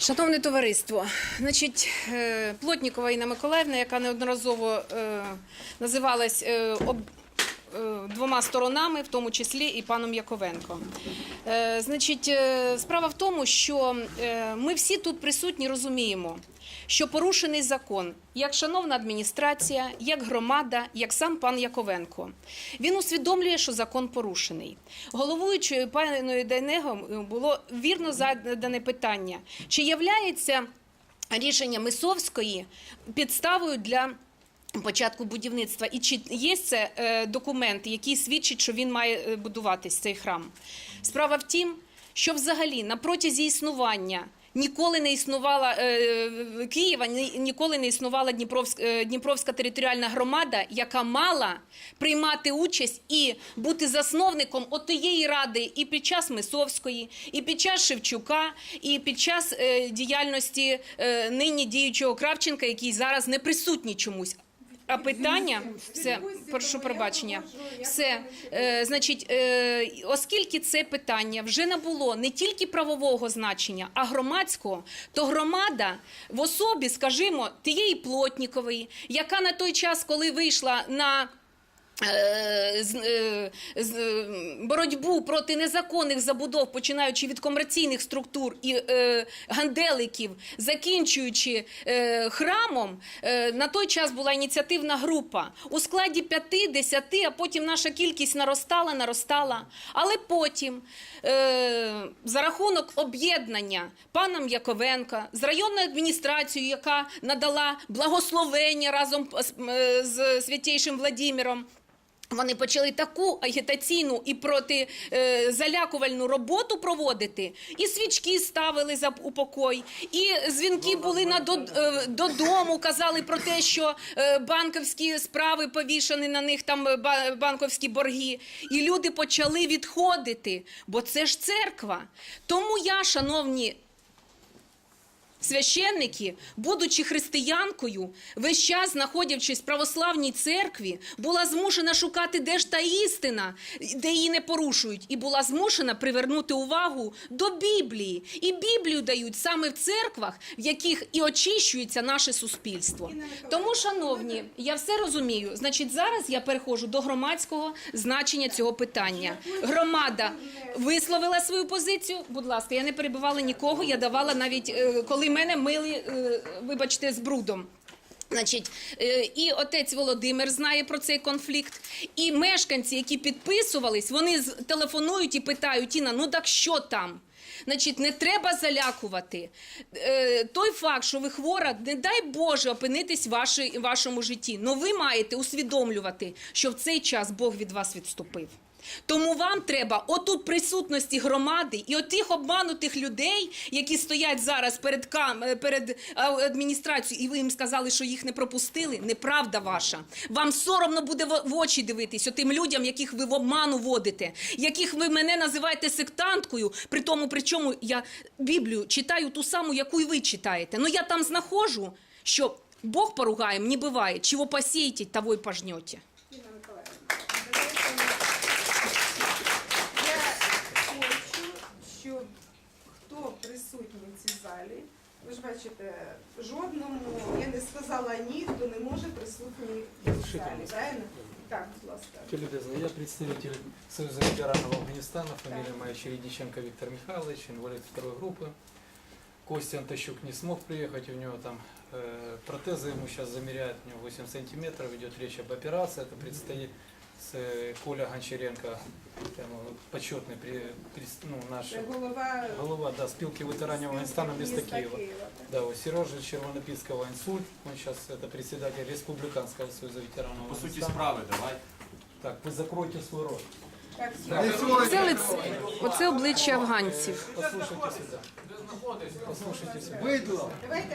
Шановне товариство, значить, е, Плотнікова Інна Миколаївна, яка неодноразово е, називалась е, двома сторонами, в тому числі і паном Яковенко. Е, Значить, е, справа в тому, що е, ми всі тут присутні розуміємо, що порушений закон, як шановна адміністрація, як громада, як сам пан Яковенко. Він усвідомлює, що закон порушений. Головуючою паною Дайнего було вірно задане питання, чи являється рішення Мисовської підставою для початку будівництва, і чи є це е, документ, який свідчить, що він має е, будуватись цей храм? Справа в тім, що взагалі на протязі існування. Ніколи не існувала е, Києва, ні- ніколи не існувала Дніпровська, Дніпровська територіальна громада, яка мала приймати участь і бути засновником отієї ради і під час Мисовської, і під час Шевчука, і під час діяльності нині діючого Кравченка, який зараз не присутній чомусь. А питання все прошу пробачення. Все е, значить, е, оскільки це питання вже набуло не тільки правового значення, а громадського, то громада в особі, скажімо, тієї плотнікової, яка на той час, коли вийшла на боротьбу проти незаконних забудов, починаючи від комерційних структур і е, ганделиків, закінчуючи е, храмом, е, на той час була ініціативна група у складі 5-10, а потім наша кількість наростала, наростала. Але потім е, за рахунок об'єднання паном Яковенка з районною адміністрацією, яка надала благословення разом з, е, з святейшим Владимиром. Вони почали таку агітаційну і протизалякувальну роботу проводити, і свічки ставили за упокой, і дзвінки були на до, е, додому, казали про те, що е, банківські справи повішані на них там е, ба- банківські борги. І люди почали відходити, бо це ж церква. Тому я, шановні Священники, будучи християнкою, весь час знаходячись в православній церкві, була змушена шукати, де ж та істина, де її не порушують, і була змушена привернути увагу до Біблії. І Біблію дають саме в церквах, в яких і очищується наше суспільство. Тому, шановні, я все розумію. Значить, зараз я переходжу до громадського значення цього питання. Громада висловила свою позицію. Будь ласка, я не перебивала нікого. Я давала навіть е, коли мене мили, е, вибачте, з брудом. Значить, е, і отець Володимир знає про цей конфлікт, і мешканці, які підписувались, вони телефонують і питають: Іна, ну так що там? Значить, не треба залякувати. Е, той факт, що ви хвора, не дай Боже опинитись в вашому житті. Но ви маєте усвідомлювати, що в цей час Бог від вас відступив. Тому вам треба отут присутності громади і отих обманутих людей, які стоять зараз перед кам е, перед адміністрацією, і ви їм сказали, що їх не пропустили. Неправда ваша. Вам соромно буде в в очі дивитись отим людям, яких ви в обману водите, яких ви мене називаєте сектанткою. При тому, при чому я Біблію читаю ту саму, яку і ви читаєте. Ну я там знаходжу, що Бог поругає, не буває. Чого посієте, того й пожнете. ж бачите, жодному, я не сказала ні, хто не може присутній в цій залі, правильно? Так, будь ласка. Любезно, я представитель Союза ветеранов Афганистана, фамилия моя Чередиченко Виктор Михайлович, инвалид второй группы. Костя Антощук не смог приехать, у него там э, протезы, ему сейчас замеряют, у него 8 сантиметров, идет речь об операции, это предстоит с э, Коля Гончаренко, прямо вот почетный при, при- ну, наш Це голова голова да, спилки ветеранов Афганистана места міста Киева. Києва. так. Да, у Сережи Червонопильского инсульт, он сейчас это председатель Республиканского союза ветеранов По суті Афганистана. справи, давай. Так, вы закройте свой рот. Так, Оце, лице, оце обличчя афганців. Послушайте сюда. Послушайте сюда. давайте